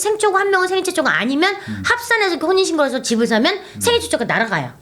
생초가 한 명은 생애 최초가 아니면 합산해서 이렇게 혼인신고해서 집을 사면 생애 최초가 날아가요.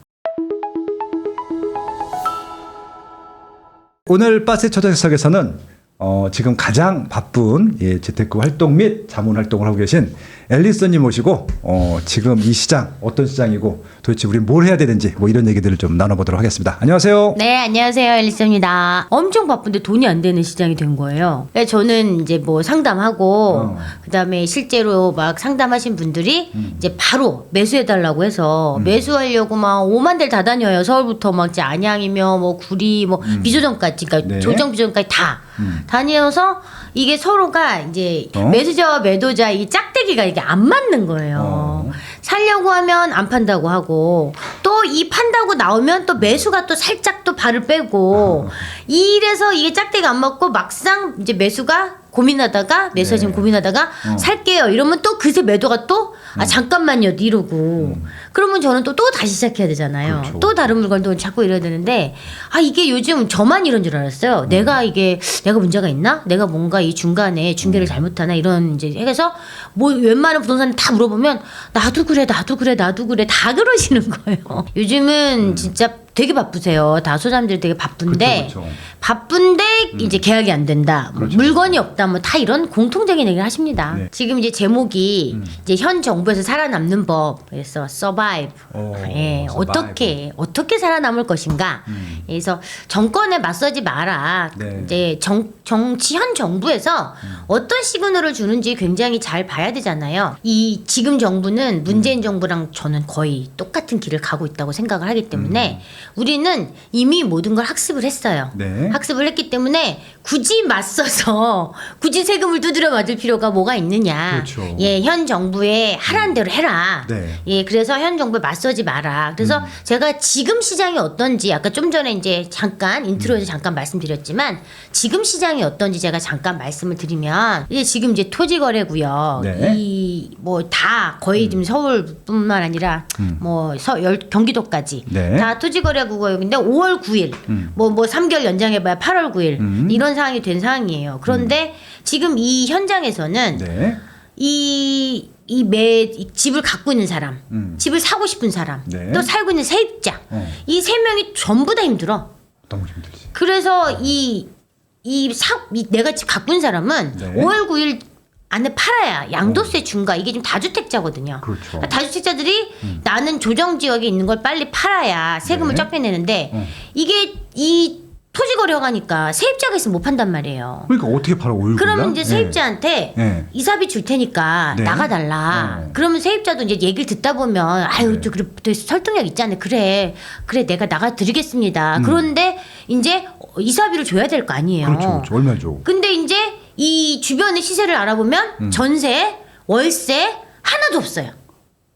오늘 빠세 초대석에서는 어, 지금 가장 바쁜 예, 재테크 활동 및 자문 활동을 하고 계신 앨리스님 모시고 어, 지금 이 시장 어떤 시장이고 도대체 우리 뭘 해야 되는지 뭐 이런 얘기들을 좀 나눠보도록 하겠습니다. 안녕하세요. 네, 안녕하세요. 앨리스입니다. 엄청 바쁜데 돈이 안 되는 시장이 된 거예요. 네, 저는 이제 뭐 상담하고, 어. 그 다음에 실제로 막 상담하신 분들이 음. 이제 바로 매수해 달라고 해서 매수하려고 막 5만 대를 다 다녀요. 서울부터 막 이제 안양이며 뭐 구리, 뭐 비조정까지, 그러니까 네. 조정 비조정까지 다 다녀서 이게 서로가 이제 어? 매수자와 매도자 이 짝대기가 이게 안 맞는 거예요. 어. 살려고 하면 안 판다고 하고 또 이 판다고 나오면 또 매수가 또 살짝 또 발을 빼고 이래서 이게 짝대가 안 맞고 막상 이제 매수가 고민하다가 매수가 네. 지금 고민하다가 어. 살게요 이러면 또 그새 매도가 또 아 잠깐만요 이러고 그러면 저는 또 또 다시 시작해야 되잖아요 음. 그렇죠. 또 다른 물건도 자꾸 이래야 되는데 아 이게 요즘 저만 이런 줄 알았어요 음. 내가 이게 내가 문제가 있나 내가 뭔가 이 중간에 중개를 음. 잘못하나 이런 이제 해서 뭐 웬만한 부동산 다 물어보면 나도 그래 나도 그래 나도 그래 다 그러시는 거예요 요즘은 진짜 되게 바쁘세요 다 소장님들 되게 바쁜데 음. 그쵸, 그쵸. 바쁜데 이제 계약이 안 된다 뭐 그렇죠. 물건이 없다 뭐 다 이런 공통적인 얘기를 하십니다 네. 지금 이제 제목이 이제 현 정부에서 살아남는 법에서 survive 오, 예, survive. 어떻게 어떻게 살아남을 것인가. 그래서 정권에 맞서지 마라. 네. 이제 정 정치 현 정부에서 어떤 시그널을 주는지 굉장히 잘 봐야 되잖아요. 이 지금 정부는 문재인 정부랑 저는 거의 똑같은 길을 가고 있다고 생각을 하기 때문에 우리는 이미 모든 걸 학습을 했어요. 네. 학습을 했기 때문에 굳이 맞서서 굳이 세금을 두드려 맞을 필요가 뭐가 있느냐. 그렇죠. 예, 현 정부의 하라는 대로 해라. 네. 예, 그래서 현 정부에 맞서지 마라. 그래서 제가 지금 시장이 어떤지 아까 좀 전에 이제 잠깐 인트로에서 잠깐 말씀드렸지만 지금 시장이 어떤지 제가 잠깐 말씀을 드리면 이제 지금 이제 토지 거래고요. 네. 이뭐 다 거의 지금 서울뿐만 아니라 뭐 서, 열, 경기도까지 네. 다 토지 거래 구역인데 5월 9일 뭐뭐 3개월 연장해봐야 8월 9일 음. 이런 상황이 된 상황이에요. 그런데 지금 이 현장에서는 네. 이, 이 매, 이 집을 갖고 있는 사람, 음. 집을 사고 싶은 사람, 네. 또 살고 있는 세입자, 어. 이세 명이 전부 다 힘들어. 너무 힘들지. 그래서 이, 이 사, 이 내가 집 갖고 있는 사람은 네. 5월 9일 안에 팔아야 양도세 중과 이게 지금 다주택자거든요. 그렇죠. 그러니까 다주택자들이 나는 조정 지역에 있는 걸 빨리 팔아야 세금을 네. 적게 내는데 어. 이게 이 토지 거래가니까 세입자가 있으면 못 판단 말이에요. 그러니까 어떻게 팔아 오일 그러면 이제 세입자한테 네. 이사비 줄 테니까 네. 나가달라. 어. 그러면 세입자도 이제 얘기를 듣다 보면 아유 네. 저 그래 또 설득력 있잖아요. 그래 그래 내가 나가 드리겠습니다. 그런데 이제 이사비를 줘야 될 거 아니에요. 음. 그렇죠. 그렇죠. 얼마 줘? 근데 이제 이 주변의 시세를 알아보면 음. 전세, 월세 하나도 없어요.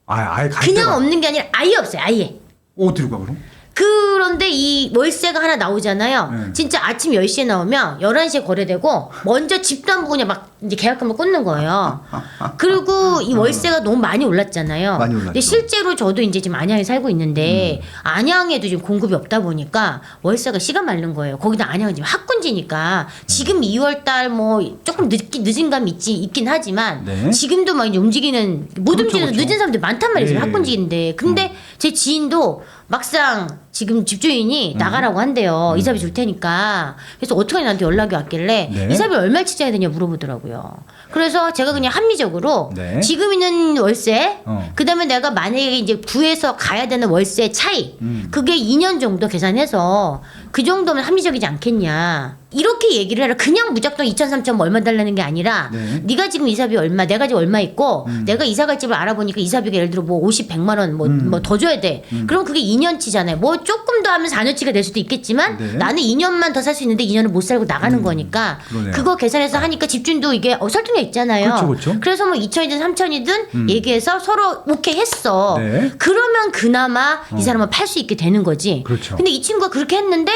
아, 아예 갈 그냥 데가 없는 게 아니라 아예 없어요. 아예. 어디로 가 그럼? 그 런데 이 월세가 하나 나오잖아요. 네. 진짜 아침 10시에 나오면 11시에 거래되고 먼저 집도 안 보고 그냥 막 이제 계약금을 꽂는 거예요. 그리고 이 월세가 너무 많이 올랐잖아요. 많이 올랐죠. 근데 실제로 저도 이제 지금 안양에 살고 있는데 안양에도 지금 공급이 없다 보니까 월세가 씨가 마른 거예요. 거기다 안양은 지금 학군지니까 지금 2월 달 뭐 조금 늦긴 늦은 감이 있지 있긴 하지만 네. 지금도 막 이제 움직이는 못 그렇죠, 움직여서 그렇죠. 늦은 사람들 많단 말이죠. 예, 예. 학군지인데. 근데 제 지인도 막상 지금 음. 집주인이 나가라고 한대요. 이사비 줄 테니까. 그래서 어떻게 나한테 연락이 왔길래 네. 이사비 얼마 치자야 되냐 물어보더라고요. 그래서 제가 그냥 합리적으로 네. 지금 있는 월세, 어. 그다음에 내가 만약에 이제 구해서 가야 되는 월세 차이, 음. 그게 2년 정도 계산해서 그 정도면 합리적이지 않겠냐. 이렇게 얘기를 해라. 그냥 무작정 2천, 3천 뭐 얼마 달라는 게 아니라 네. 네가 지금 이사비 얼마, 내가 지금 얼마 있고 내가 이사 갈 집을 알아보니까 이사비가 예를 들어 뭐 50, 100만 원뭐뭐더 줘야 돼. 그럼 그게 2년치잖아요. 뭐 조금 더 하면 4년치가 될 수도 있겠지만 네. 나는 2년만 더 살 수 있는데 2년을 못 살고 나가는 거니까 그러네요. 그거 계산해서 하니까 집주인도 이게 어, 설득력 있잖아요. 그렇죠, 그렇죠. 그래서 뭐 2천이든 3천이든 얘기해서 서로 오케이 했어. 네. 그러면 그나마 이 사람은 팔 수 있게 되는 거지. 그렇죠. 근데 이 친구가 그렇게 했는데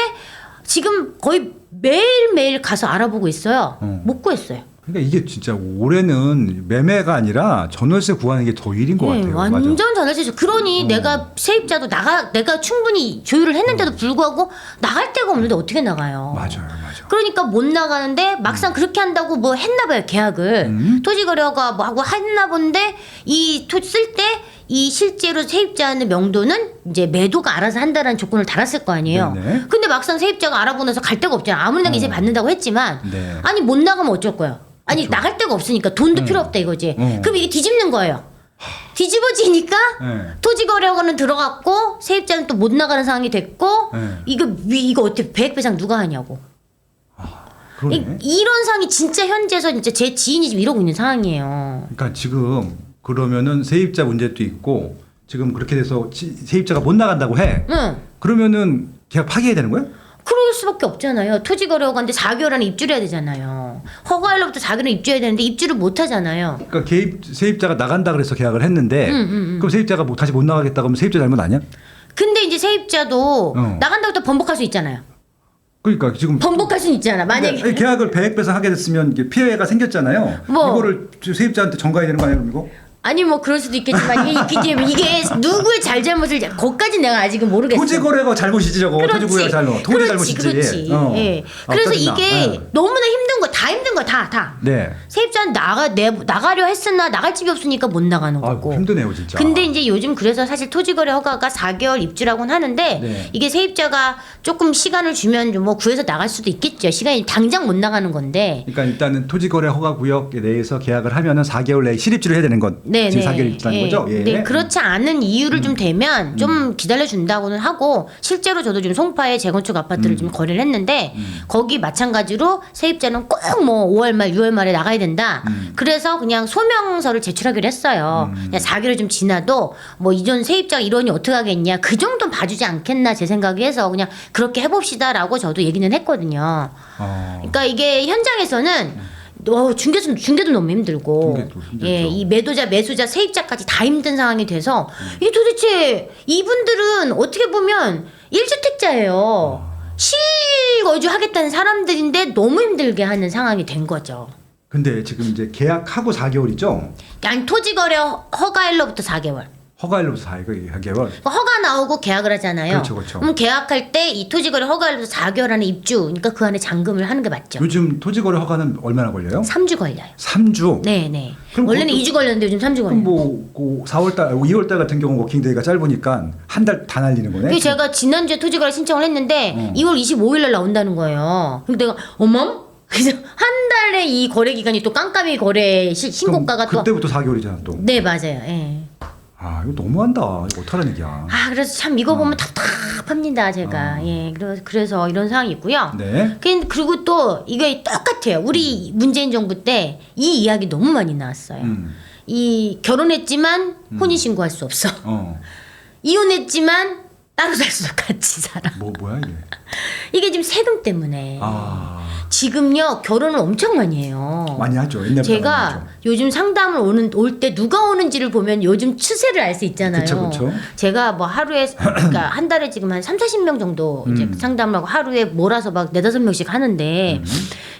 지금 거의 매일매일 가서 알아보고 있어요. 어. 못 구했어요. 그러니까 이게 진짜 올해는 매매가 아니라 전월세 구하는 게 더 일인 것 네, 같아요. 완전 맞아. 전화세죠. 그러니 어. 내가 세입자도 나가 내가 충분히 조율을 했는데도 불구하고 나갈 데가 없는데 어떻게 나가요? 맞아요, 맞아요. 그러니까 못 나가는데 막상 그렇게 한다고 뭐 했나 봐요 계약을 음. 토지거래가 뭐 하고 했나 본데 이 토지 쓸때 이 실제로 세입자는 명도는 이제 매도가 알아서 한다라는 조건을 달았을 거 아니에요. 네네. 근데 막상 세입자가 알아보고 나서 갈 데가 없잖아. 아무리 내가 이제 받는다고 했지만 네. 아니 못 나가면 어쩔 거야. 아니 나갈 데가 없으니까 돈도 필요 없다 이거지. 어. 그럼 이게 뒤집는 거예요. 뒤집어지니까 네. 토지 거래허가는 들어갔고 세입자는 또 못 나가는 상황이 됐고 네. 이거 위- 이거 어떻게 배액 배상 누가 하냐고. 그러네. 이, 이런 상황이 진짜 현재에서 진짜 제 지인이 지금 이러고 있는 상황이에요. 그러니까 지금 그러면은 세입자 문제도 있고 지금 그렇게 돼서 지- 세입자가 못 나간다고 해. 응. 그러면은 계약 파기해야 되는 거야? 그럴 수밖에 없잖아요. 토지 거래허가인데 4개월 안에 입주를 해야 되잖아요. 허가일로부터 4개월 입주해야 되는데 입주를 못 하잖아요. 그러니까 개입 세입자가 나간다 그래서 계약을 했는데 음, 음, 그럼 세입자가 뭐 다시 못 나가겠다 그러면 세입자 잘못 아니야? 근데 이제 세입자도 어. 나간다고 또 번복할 수 있잖아요. 그러니까 지금 번복할 수는 있잖아. 만약에 그러니까 계약을 배액 배상하게 됐으면 이게 피해가 생겼잖아요. 뭐. 이거를 세입자한테 전가해야 되는 거 아니에요, 이거? 아니 뭐 그럴 수도 있겠지만 이게, 이게, 이게 누구의 잘잘못을 거기까지 내가 아직은 모르겠어. 토지 거래가 잘못이지 저거. 토지 구매가 잘못. 토지 그렇지, 잘못이지. 그렇지. 어. 예. 아, 그래서 짜증나. 이게 네. 너무나 힘든 거다 힘든 거다 다. 네. 세입자는 나가 내 나가려 했으나 나갈 집이 없으니까 못 나가는 아, 거고. 힘드네요, 진짜. 근데 이제 요즘 그래서 사실 토지거래 허가가 4개월 입주라고는 하는데 네. 이게 세입자가 조금 시간을 주면 좀 뭐 구해서 나갈 수도 있겠죠. 시간이 당장 못 나가는 건데. 그러니까 일단은 토지거래 허가 구역 내에서 계약을 하면은 4개월 내에 실입주를 해야 되는 건 네, 지금 네. 4개월 입주라는 예. 거죠? 예. 네, 그렇지 않은 이유를 좀 대면 좀 기다려 준다고는 하고 실제로 저도 지금 송파에 재건축 아파트를 음. 좀 거래를 했는데 거기 마찬가지로 세입자는 꼭뭐 5월 말 6월 말에 나가야 된다. 음. 그래서 그냥 소명서를 제출하기로 했어요. 그냥 4개월 좀 지나도 뭐 이전 세입자가 이러니 어떻게 하겠냐. 그 정도는 봐주지 않겠나 제 생각에 해서 그냥 그렇게 해봅시다라고 저도 얘기는 했거든요. 어. 그러니까 이게 현장에서는 어, 중개도 중개도 너무 힘들고 중개도 힘들죠. 예, 이 매도자, 매수자, 세입자까지 다 힘든 상황이 돼서 음. 이게 도대체 이분들은 어떻게 보면 일주택자예요. 실 거주 하겠다는 사람들인데 너무 힘들게 하는 상황이 된 거죠. 근데 지금 이제 계약하고 4개월이죠? 아니 토지 거래 허가일로부터 4개월. 허가일로부터 4개월. 그러니까 허가 나오고 계약을 하잖아요. 그렇죠, 그렇죠. 럼 계약할 때 이 토지거래 허가일로부터 4개월 안에 입주, 그러니까 그 안에 잔금을 하는 게 맞죠. 요즘 토지거래 허가는 얼마나 걸려요? 3주 걸려요. 3주. 네, 네. 그럼 원래는 그것도- 2주 걸렸는데 요즘 3주 걸려요. 그럼 뭐 4월달, 2월달 같은 경우 워킹데이가 짧으니까 한 달 다 날리는 거네. 그게 제가 지난주에 토지거래 신청을 했는데 어. 2월 25일 날 나온다는 거예요. 근데 내가 어멈? 그래서 한 달에 이 거래 기간이 또 깜깜이 거래 시- 신고가가 그럼 또 그때부터 4개월이잖아 또. 네, 맞아요. 예. 아 이거 너무한다. 이거 어떡하라는 얘기야. 아, 그래서 참 이거 어. 보면 답답합니다, 제가. 예. 그래서 그래서 이런 상황이 있고요. 네. 그- 그리고 또 이게 똑같아요. 우리 문재인 정부 때 이 이야기 너무 많이 나왔어요. 음. 이 결혼했지만 혼인 신고할 수 없어. 어. 이혼했지만 따로 살 수도 같이 살아. 뭐 뭐야 이게? 이게 지금 세금 때문에. 아 지금요 결혼을 엄청 많이 해요. 많이 하죠. 옛날보다 많이 제가 하죠. 요즘 상담을 오는 올 때 누가 오는지를 보면 요즘 추세를 알 수 있잖아요. 그쵸, 그쵸. 제가 뭐 하루에 그러니까 한 달에 지금 한 3, 40명 정도 이제 음. 상담을 하고 하루에 몰아서 막 네다섯 명씩 하는데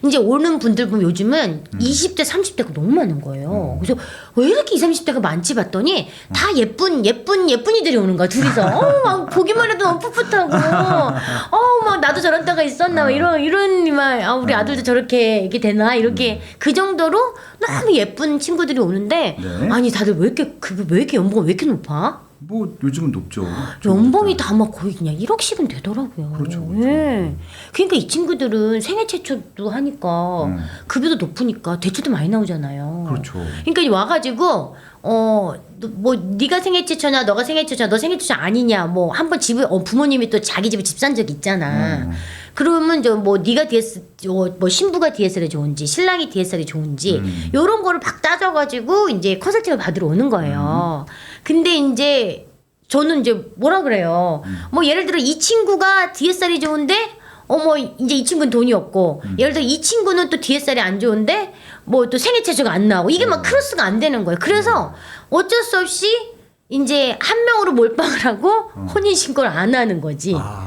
이제 오는 분들 보면 요즘은 음. 20대, 30대가 너무 많은 거예요. 그래서 왜 이렇게 20, 30대가 많지 봤더니 다 예쁜 예쁜 예쁜이들이 오는 거야. 둘이서. 어, 막 보기만 해도 너무 풋풋하고. 어, 막 나도 저런 때가 있었나 막 이런 이런 막 아, 우리 아들도 저렇게 이게 되나 이렇게 그 정도로 너무 예쁜 친구들이 오는데 네. 아니 다들 왜 이렇게 그 왜 이렇게 연봉 왜 이렇게 높아? 뭐 요즘은 높죠. 연봉이 다 막 거의 그냥 1억씩은 되더라고요. 그렇죠, 그렇죠. 예. 그러니까 이 친구들은 생애 최초도 하니까 음. 급여도 높으니까 대출도 많이 나오잖아요. 그렇죠. 그러니까 이 와가지고 어뭐 네가 생애 최초냐 너가 생애 최초냐 너 생애 최초 아니냐 뭐 한번 집을 어, 부모님이 또 자기 집에 집산 적 있잖아. 음. 그러면 저 뭐 네가 DS 어, 뭐 신부가 DSL이 좋은지 신랑이 DSL이 좋은지 음. 요런 거를 막 따져 가지고 이제 컨설팅을 받으러 오는 거예요. 근데 이제 저는 이제 뭐라 그래요. 뭐 예를 들어 이 친구가 DSL이 좋은데 어머 이제 이 친구는 돈이 없고 예를 들어 이 친구는 또 DSL이 안 좋은데 뭐 또 생애 최초가 안 나오고 이게 막 크로스가 안 되는 거예요. 그래서 어쩔 수 없이 이제 한 명으로 몰빵을 하고 혼인 신고를 안 하는 거지. 아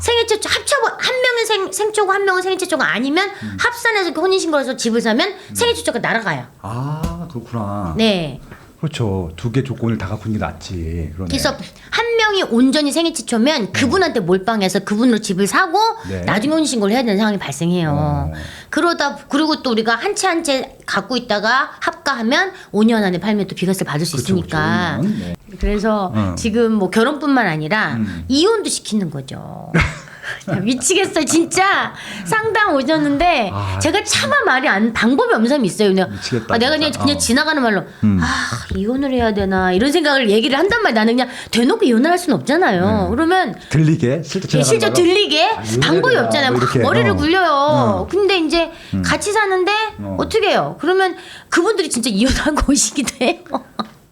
생애 최초 합쳐 한 명은 생, 생초고 한 명은 생애 최초가 아니면 합산해서 그 혼인 신고를 해서 집을 사면 생애 최초가 날아가요. 아, 그렇구나. 네. 그렇죠. 두 개 조건을 다 갖고 있는 게 낫지. 그러네. 그래서 한 명이 온전히 생애 지초면 그분한테 몰빵해서 그분으로 집을 사고 네. 나중에 혼신고를 해야 되는 상황이 발생해요. 어. 그러다 그리고 또 우리가 한 채 한 채 갖고 있다가 합가하면 5년 안에 팔면 또 비과세를 받을 수 그렇죠, 있으니까. 그렇죠. 네. 그래서 어. 지금 뭐 결혼뿐만 아니라 음. 이혼도 시키는 거죠. 야, 미치겠어요 진짜 상담 오셨는데 아, 제가 차마 말이 안 방법이 없는 사람이 있어요 그냥 미치겠다, 아, 내가 그냥. 그냥 어. 지나가는 말로 음. 아 이혼을 해야 되나 이런 생각을 얘기를 한단 말이야 나는 그냥 대놓고 이혼을 할 수는 없잖아요 그러면 들리게 실제 예, 실제 들리게 아, 방법이 되나, 없잖아요. 뭐. 머리를 어. 굴려요. 어. 근데 이제 같이 사는데 어. 어. 떻게 해요? 그러면 그분들이 진짜 이혼하고 오시기도 해요.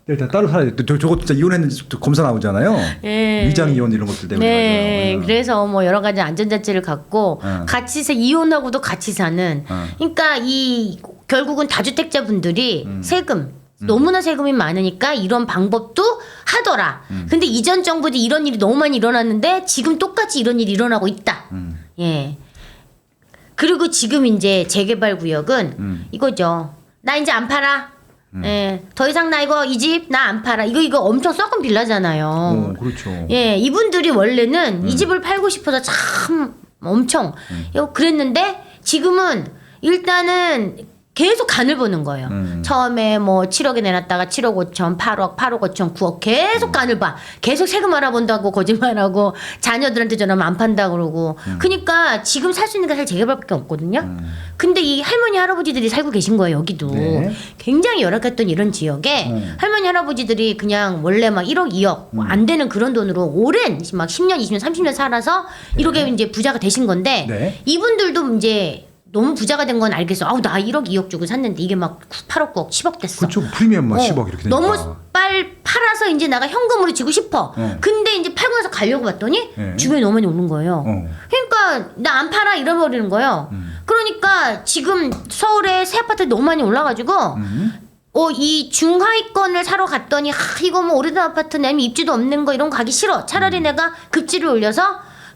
일단 따로 살아야 돼. 저- 저거 진짜 이혼했는지 또 검사 나오잖아요. 예. 위장 이혼 이런 것들 때문에. 네, 맞아요. 그래서 뭐 여러 가지 안전자체를 갖고 어. 같이 사 이혼하고도 같이 사는. 어. 그러니까 이 결국은 다주택자분들이 음. 세금 너무나 세금이 많으니까 이런 방법도 하더라. 음. 근데 이전 정부도 이런 일이 너무 많이 일어났는데 지금 똑같이 이런 일이 일어나고 있다. 음. 예. 그리고 지금 이제 재개발 구역은 음. 이거죠. 나 이제 안 팔아. 예. 더 이상 나 이거 이 집 나 안 팔아. 이거 이거 엄청 썩은 빌라잖아요. 어, 그렇죠. 예, 이분들이 원래는 음. 이 집을 팔고 싶어서 참 엄청 요 그랬는데 지금은 일단은 계속 간을 보는 거예요. 음. 처음에 뭐 7억에 내놨다가 7억 5천, 8억, 8억 5천, 9억 음. 계속 간을 봐. 계속 세금 알아본다고 거짓말하고 자녀들한테 전화하면 안 판다 그러고. 음. 그러니까 지금 살 수 있는 게 사실 재개발밖에 없거든요. 근데 이 할머니 할아버지들이 살고 계신 거예요 여기도. 네. 굉장히 열악했던 이런 지역에 음. 할머니 할아버지들이 그냥 원래 막 1억 2억 뭐안 되는 그런 돈으로 오랜 막 10년 20년 30년 살아서 이렇게 이제 부자가 되신 건데 네. 이분들도 이제 너무 부자가 된 건 알겠어. 아우 나 1억 2억 주고 샀는데 이게 막 8억 9억 10억 됐어. 그렇죠. 프리미엄 뭐 어, 10억 이렇게 되니까. 너무 빨 팔아서 이제 내가 현금으로 주고 싶어. 어. 근데 이제 팔고 나서 가려고 봤더니 네. 주변에 너무 많이 오는 거예요. 어. 그러니까 나 안 팔아 잃어버리는 거예요. 음. 그러니까 지금 서울에 새 아파트 너무 많이 올라가지고 음. 어, 이 중하위권을 사러 갔더니 하, 이거 뭐 오래된 아파트 내면 입지도 없는 거 이런 거 가기 싫어. 음. 차라리 내가 급지를 올려서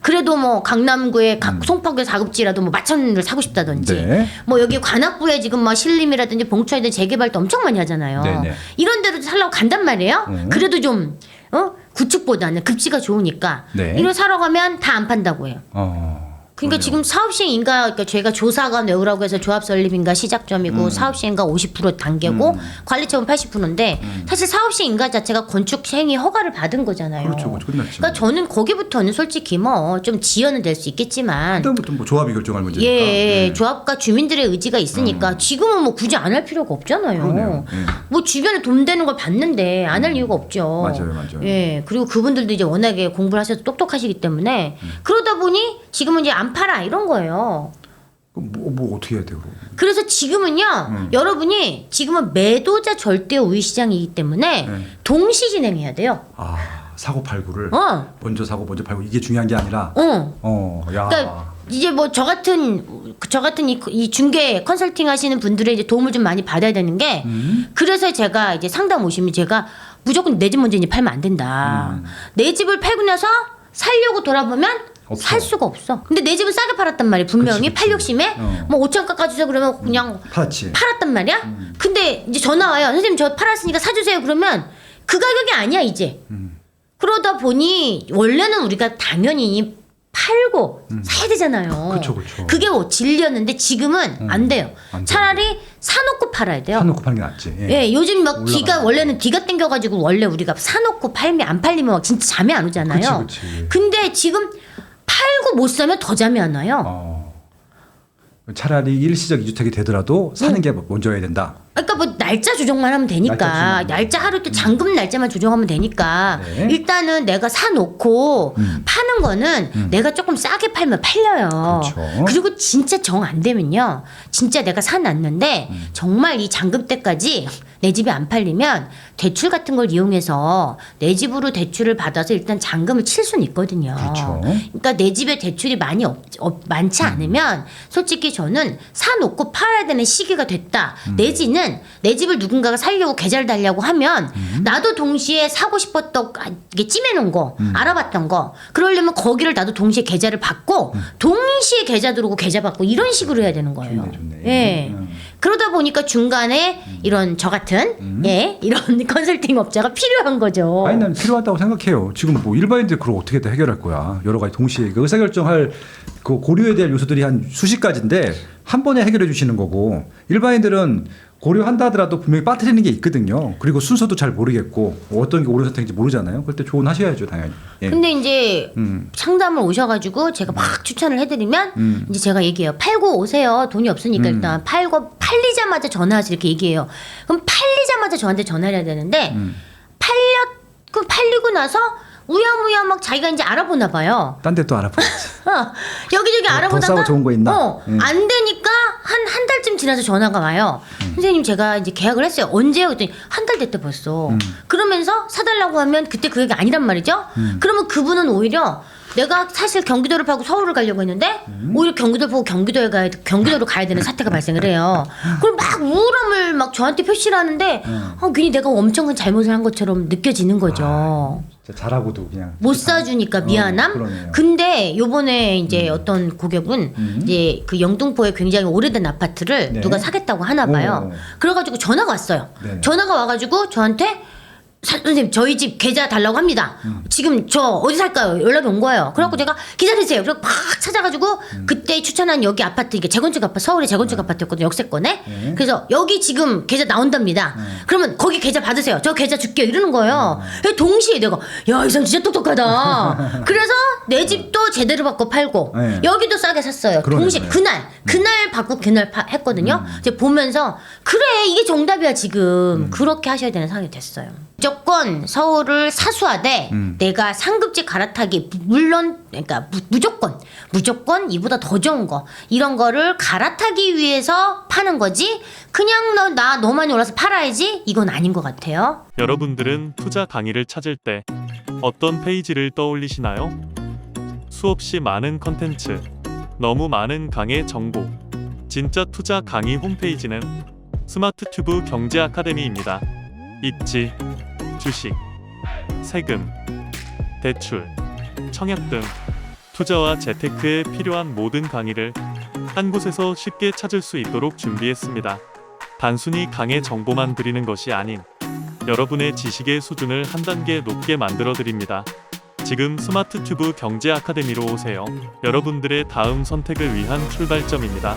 그래도 뭐 강남구에 가- 송파구에 사급지라도 뭐 마천을 사고 싶다든지 음. 네. 뭐 여기 관악구에 지금 뭐 신림이라든지 봉천이든 재개발도 엄청 많이 하잖아요. 네 네. 이런 데로 살려고 간단 말이에요. 음. 그래도 좀 어? 구축보다는 급지가 좋으니까 네. 이런 사러 가면 다 안 판다고 해요. 어. 그러니까 지금 사업 시행인가 그러니까 저희가 조사가 내우라고 해서 조합 설립인가 시작점이고 사업 시행가 50% 단계고 관리 처분 80%인데 사실 사업 시행인가 자체가 건축 시행이 허가를 받은 거잖아요. 그렇죠. 그렇죠. 끝났지. 그러니까 저는 거기부터는 솔직히 뭐 좀 지연은 될 수 있겠지만 그다음부터 뭐 조합이 결정할 문제니까. 예, 네. 조합과 주민들의 의지가 있으니까 지금은 뭐 굳이 안 할 필요가 없잖아요. 그러네요. 예. 뭐 주변에 돈 되는 걸 봤는데 안 할 이유가 없죠. 맞아요, 맞아요. 예, 그리고 그분들도 이제 워낙에 공부를 하셔서 똑똑하시기 때문에 음. 그러다 보니 지금은 이제 안 팔아 이런 거예요. 그럼 뭐, 뭐 어떻게 해야 돼요? 그래서 지금은요, 음. 여러분이 지금은 매도자 절대 우위 시장이기 때문에 네. 동시 진행해야 돼요. 아 사고 팔구를 어, 먼저 사고 먼저 팔고 이게 중요한 게 아니라. 어. 어. 야. 그러니까 이제 뭐 저 같은 저 같은 이, 이 중개 컨설팅 하시는 분들의 이제 도움을 좀 많이 받아야 되는 게 음. 그래서 제가 이제 상담 오시면 제가 무조건 내 집 먼저 이제 팔면 안 된다. 내 집을 팔고 나서 살려고 돌아보면 없어. 살 수가 없어. 근데 내 집은 싸게 팔았단 말이야. 분명히 그치, 그치. 팔 욕심에 어. 뭐 5천 깎아주세요 그러면 그냥 팔았지. 팔았단 말이야. 근데 이제 전화 와요. 선생님 저 팔았으니까 사주세요. 그러면 그 가격이 아니야 이제. 그러다 보니 원래는 우리가 당연히 팔고 사야 되잖아요. 그쵸, 그쵸. 게뭐 진리였는데 지금은 안 돼요. 안. 차라리 사놓고 팔아야 돼요. 사놓고 파는 게 낫지. 예. 예, 요즘 막 뒤가 거. 원래는 뒤가 땡겨가지고 원래 우리가 사놓고 팔면 안 팔리면 막 진짜 잠이 안 오잖아요. 그치, 그치. 근데 지금 팔고 못 사면 더 잠이 안 와요. 어. 차라리 일시적 이주택이 되더라도 사는 게 먼저여야 된다. 그러니까 뭐 날짜 조정만 하면 되니까 날짜 날짜. 하루 또 잔금 날짜만 조정하면 되니까 네. 일단은 내가 사놓고 음. 파는 거는 내가 조금 싸게 팔면 팔려요. 그렇죠. 리고 진짜 정 안 되면요, 진짜 내가 사놨는데 음. 정말 이 잔금 때까지 내 집이 안 팔리면 대출 같은 걸 이용해서 내 집으로 대출을 받아서 일단 잔금을 칠 수는 있거든요. 그렇죠. 그러니까 내 집에 대출이 많이 없, 없- 많지 않으면 솔직히 저는 사놓고 팔아야 되는 시기가 됐다. 음. 내지는 동시에는 내 집을 누군가가 살려고 계좌를 달라고 하면 나도 동시에 사고 싶었던 아, 이게 찜해놓은 거 알아봤던 거 그러려면 거기를 나도 동시에 계좌를 받고 동시에 계좌 들어오고 계좌 받고 이런 식으로 해야 되는 거예요. 좋네, 좋네. 예. 음. 그러다 보니까 중간에 이런 저 같은 예 이런 컨설팅 업자가 필요한 거죠. 아니 난 필요하다고 생각해요. 지금 뭐 일반인들 그걸 어떻게 다 해결할 거야. 여러 가지 동시에 그 의사결정할 그 고려해야 될 요소들이 한 수십 가지인데 한 번에 해결해 주시는 거고 일반인들은 고려한다 하더라도 분명히 빠뜨리는 게 있거든요. 그리고 순서도 잘 모르겠고 어떤 게 옳은 선택인지 모르잖아요. 그럴 때 조언하셔야죠 당연히. 예. 근데 이제 음. 상담을 오셔가지고 제가 막 추천을 해드리면 음. 이제 제가 얘기해요. 팔고 오세요. 돈이 없으니까 일단 팔고 팔리자마자 전화하세요. 이렇게 얘기해요. 그럼 팔리자마자 저한테 전화를 해야 되는데 음. 팔렸 그 팔리고 나서 우야무야 막 자기가 이제 알아보나 봐요. 딴 데 또 알아보지. 어, 여기저기 더 알아보다가 싸고 좋은 거 있나? 어, 음. 안 되니까 한 한 달쯤 지나서 전화가 와요. 선생님 제가 이제 계약을 했어요. 언제요? 그랬더니 한 달 됐대 벌써. 음. 그러면서 사달라고 하면 그때 그 얘기 아니란 말이죠. 그러면 그분은 오히려 내가 사실 경기도를 파고 서울을 가려고 했는데 음. 오히려 경기도를 보고 경기도에 가야 경기도로 가야 되는 사태가 발생을 해요. 그럼 막 우울함을 막 저한테 표시를 하는데 음. 어, 괜히 내가 엄청 큰 잘못을 한 것처럼 느껴지는 거죠. 잘하고도 그냥 못 사주니까 미안함. 어, 그러네요. 음. 근데 요번에 이제 어떤 고객은 이제 그 영등포에 굉장히 오래된 아파트를 네. 누가 사겠다고 하나 봐요. 오. 그래가지고 전화가 왔어요. 네. 전화가 와가지고 저한테 사, 선생님 저희 집 계좌 달라고 합니다. 음. 지금 저 어디 살까요? 연락이 온 거예요. 그래갖고 제가 기다리세요. 그래서 막 찾아가지고 음. 그때 추천한 여기 아파트 이게 재건축 아파트 서울의 재건축 아파트였거든요. 역세권에. 네. 그래서 여기 지금 계좌 나온답니다. 그러면 거기 계좌 받으세요. 저 계좌 줄게요. 이러는 거예요. 음. 그래서 동시에 내가 야 이 사람 진짜 똑똑하다. 그래서 내 집도 제대로 받고 팔고 네. 여기도 싸게 샀어요. 그러네요. 동시에 그날 그날 받고 그날 파, 했거든요. 음. 이제 보면서 그래 이게 정답이야 지금 그렇게 하셔야 되는 상황이 됐어요. 무조건 서울을 사수하되 음. 내가 상급지 갈아타기 물론 그러니까 무, 무조건 무조건 이보다 더 좋은 거 이런 거를 갈아타기 위해서 파는 거지 그냥 너 나 너무 많이 올라서 팔아야지 이건 아닌 것 같아요. 여러분들은 투자 강의를 찾을 때 어떤 페이지를 떠올리시나요? 수없이 많은 컨텐츠, 너무 많은 강의 정보. 진짜 투자 강의 홈페이지는 스마트 튜브 경제 아카데미입니다. 입지, 주식, 세금, 대출, 청약 등 투자와 재테크에 필요한 모든 강의를 한 곳에서 쉽게 찾을 수 있도록 준비했습니다. 단순히 강의 정보만 드리는 것이 아닌 여러분의 지식의 수준을 한 단계 높게 만들어 드립니다. 지금 스마트 튜브 경제 아카데미로 오세요. 여러분들의 다음 선택을 위한 출발점입니다.